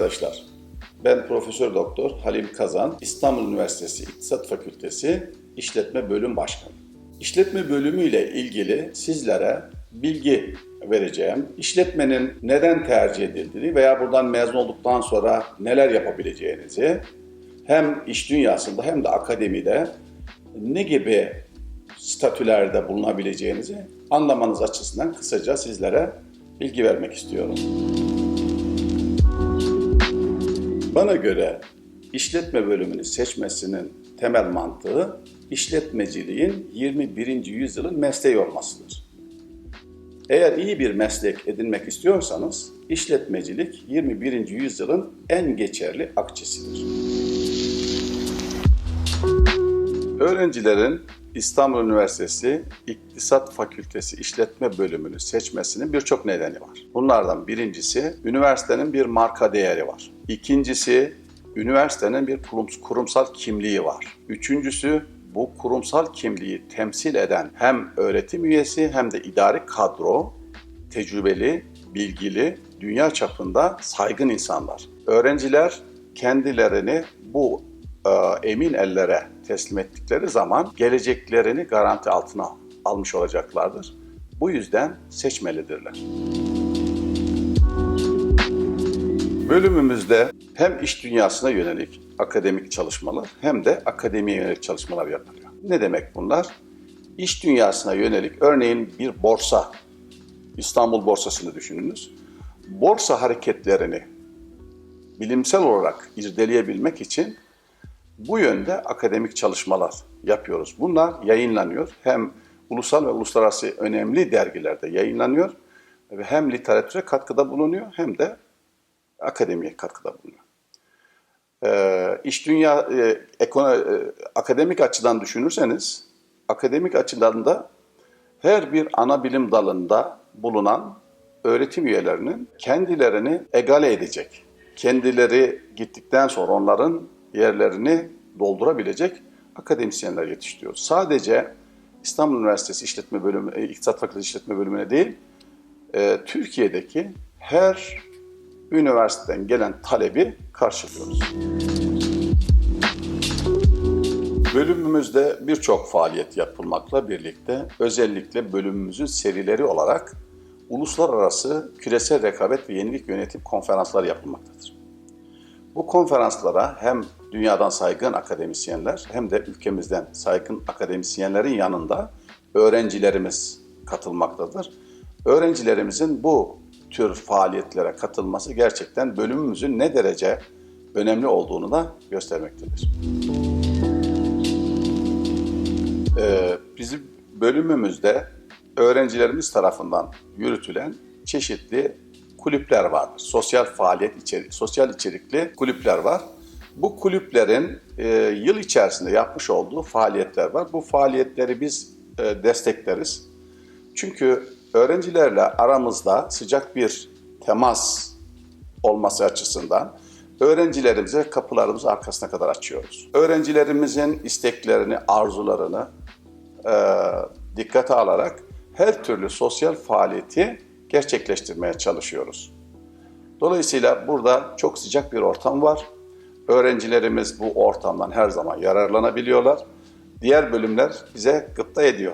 arkadaşlar. Ben Profesör Doktor Halim Kazan, İstanbul Üniversitesi İktisat Fakültesi İşletme Bölüm Başkanı. İşletme bölümü ile ilgili sizlere bilgi vereceğim. İşletmenin neden tercih edildiğini veya buradan mezun olduktan sonra neler yapabileceğinizi hem iş dünyasında hem de akademide ne gibi statülerde bulunabileceğinizi anlamanız açısından kısaca sizlere bilgi vermek istiyorum. Bana göre işletme bölümünü seçmesinin temel mantığı işletmeciliğin 21. yüzyılın mesleği olmasıdır. Eğer iyi bir meslek edinmek istiyorsanız işletmecilik 21. yüzyılın en geçerli akçesidir. Öğrencilerin İstanbul Üniversitesi İktisat Fakültesi İşletme Bölümünü seçmesinin birçok nedeni var. Bunlardan birincisi üniversitenin bir marka değeri var. İkincisi üniversitenin bir kurum- kurumsal kimliği var. Üçüncüsü bu kurumsal kimliği temsil eden hem öğretim üyesi hem de idari kadro tecrübeli, bilgili, dünya çapında saygın insanlar. Öğrenciler kendilerini bu e, emin ellere teslim ettikleri zaman geleceklerini garanti altına almış olacaklardır. Bu yüzden seçmelidirler. Bölümümüzde hem iş dünyasına yönelik akademik çalışmalar hem de akademiye yönelik çalışmalar yapılıyor. Ne demek bunlar? İş dünyasına yönelik örneğin bir borsa, İstanbul borsasını düşününüz. Borsa hareketlerini bilimsel olarak irdeleyebilmek için bu yönde akademik çalışmalar yapıyoruz. Bunlar yayınlanıyor. Hem ulusal ve uluslararası önemli dergilerde yayınlanıyor ve hem literatüre katkıda bulunuyor hem de akademiye katkıda bulunuyor. Ee, iş dünya e, ekono, e, akademik açıdan düşünürseniz akademik açıdan da her bir ana bilim dalında bulunan öğretim üyelerinin kendilerini egale edecek, kendileri gittikten sonra onların yerlerini doldurabilecek akademisyenler yetiştiriyor. Sadece İstanbul Üniversitesi İşletme Bölümü, e, İktisat Fakültesi İşletme Bölümüne değil, e, Türkiye'deki her üniversiteden gelen talebi karşılıyoruz. Bölümümüzde birçok faaliyet yapılmakla birlikte özellikle bölümümüzün serileri olarak uluslararası küresel rekabet ve yenilik yönetim konferansları yapılmaktadır. Bu konferanslara hem dünyadan saygın akademisyenler hem de ülkemizden saygın akademisyenlerin yanında öğrencilerimiz katılmaktadır. Öğrencilerimizin bu tür faaliyetlere katılması gerçekten bölümümüzün ne derece önemli olduğunu da göstermektedir. Ee, bizim bölümümüzde öğrencilerimiz tarafından yürütülen çeşitli kulüpler vardır. Sosyal faaliyet içerik, sosyal içerikli kulüpler var. Bu kulüplerin e, yıl içerisinde yapmış olduğu faaliyetler var. Bu faaliyetleri biz e, destekleriz. Çünkü öğrencilerle aramızda sıcak bir temas olması açısından öğrencilerimize kapılarımızı arkasına kadar açıyoruz. Öğrencilerimizin isteklerini, arzularını e, dikkate alarak her türlü sosyal faaliyeti gerçekleştirmeye çalışıyoruz. Dolayısıyla burada çok sıcak bir ortam var. Öğrencilerimiz bu ortamdan her zaman yararlanabiliyorlar. Diğer bölümler bize gıpta ediyor.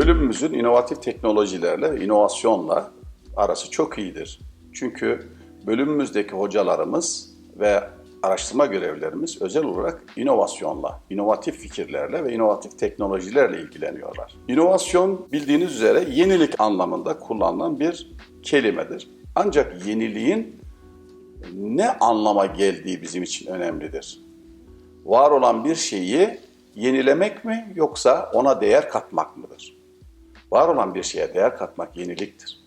Bölümümüzün inovatif teknolojilerle, inovasyonla arası çok iyidir. Çünkü bölümümüzdeki hocalarımız ve araştırma görevlilerimiz özel olarak inovasyonla, inovatif fikirlerle ve inovatif teknolojilerle ilgileniyorlar. İnovasyon bildiğiniz üzere yenilik anlamında kullanılan bir kelimedir. Ancak yeniliğin ne anlama geldiği bizim için önemlidir. Var olan bir şeyi yenilemek mi yoksa ona değer katmak mıdır? Var olan bir şeye değer katmak yeniliktir.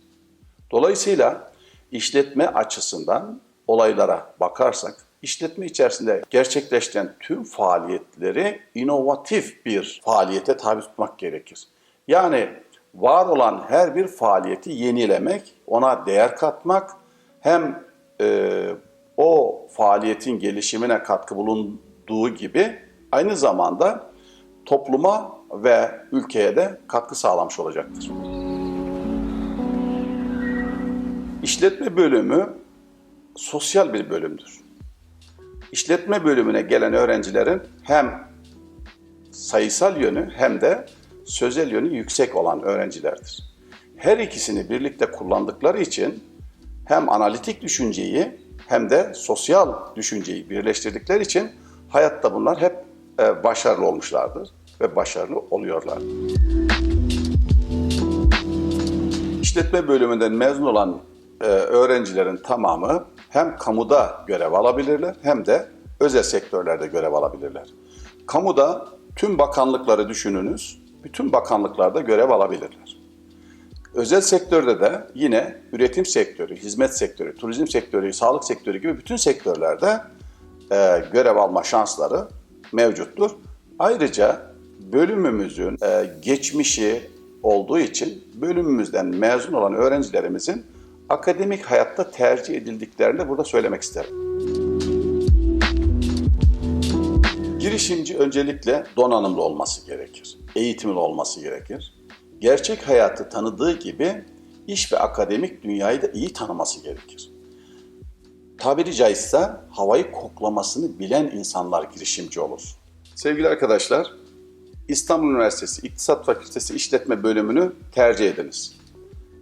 Dolayısıyla işletme açısından olaylara bakarsak, işletme içerisinde gerçekleştiren tüm faaliyetleri inovatif bir faaliyete tabi tutmak gerekir. Yani var olan her bir faaliyeti yenilemek, ona değer katmak, hem e, o faaliyetin gelişimine katkı bulunduğu gibi aynı zamanda topluma ve ülkeye de katkı sağlamış olacaktır. İşletme bölümü sosyal bir bölümdür. İşletme bölümüne gelen öğrencilerin hem sayısal yönü hem de sözel yönü yüksek olan öğrencilerdir. Her ikisini birlikte kullandıkları için hem analitik düşünceyi hem de sosyal düşünceyi birleştirdikleri için hayatta bunlar hep e, başarılı olmuşlardır ve başarılı oluyorlar. İşletme bölümünden mezun olan e, öğrencilerin tamamı hem kamuda görev alabilirler hem de özel sektörlerde görev alabilirler. Kamuda tüm bakanlıkları düşününüz, bütün bakanlıklarda görev alabilirler. Özel sektörde de yine üretim sektörü, hizmet sektörü, turizm sektörü, sağlık sektörü gibi bütün sektörlerde e, görev alma şansları mevcuttur. Ayrıca bölümümüzün e, geçmişi olduğu için bölümümüzden mezun olan öğrencilerimizin akademik hayatta tercih edildiklerini de burada söylemek isterim. Girişimci öncelikle donanımlı olması gerekir. Eğitimli olması gerekir. Gerçek hayatı tanıdığı gibi iş ve akademik dünyayı da iyi tanıması gerekir. Tabiri caizse havayı koklamasını bilen insanlar girişimci olur. Sevgili arkadaşlar, İstanbul Üniversitesi İktisat Fakültesi İşletme Bölümünü tercih ediniz.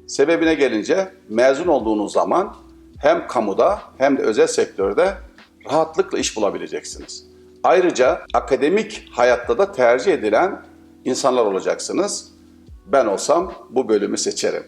Sebebine gelince mezun olduğunuz zaman hem kamuda hem de özel sektörde rahatlıkla iş bulabileceksiniz. Ayrıca akademik hayatta da tercih edilen insanlar olacaksınız. Ben olsam bu bölümü seçerim.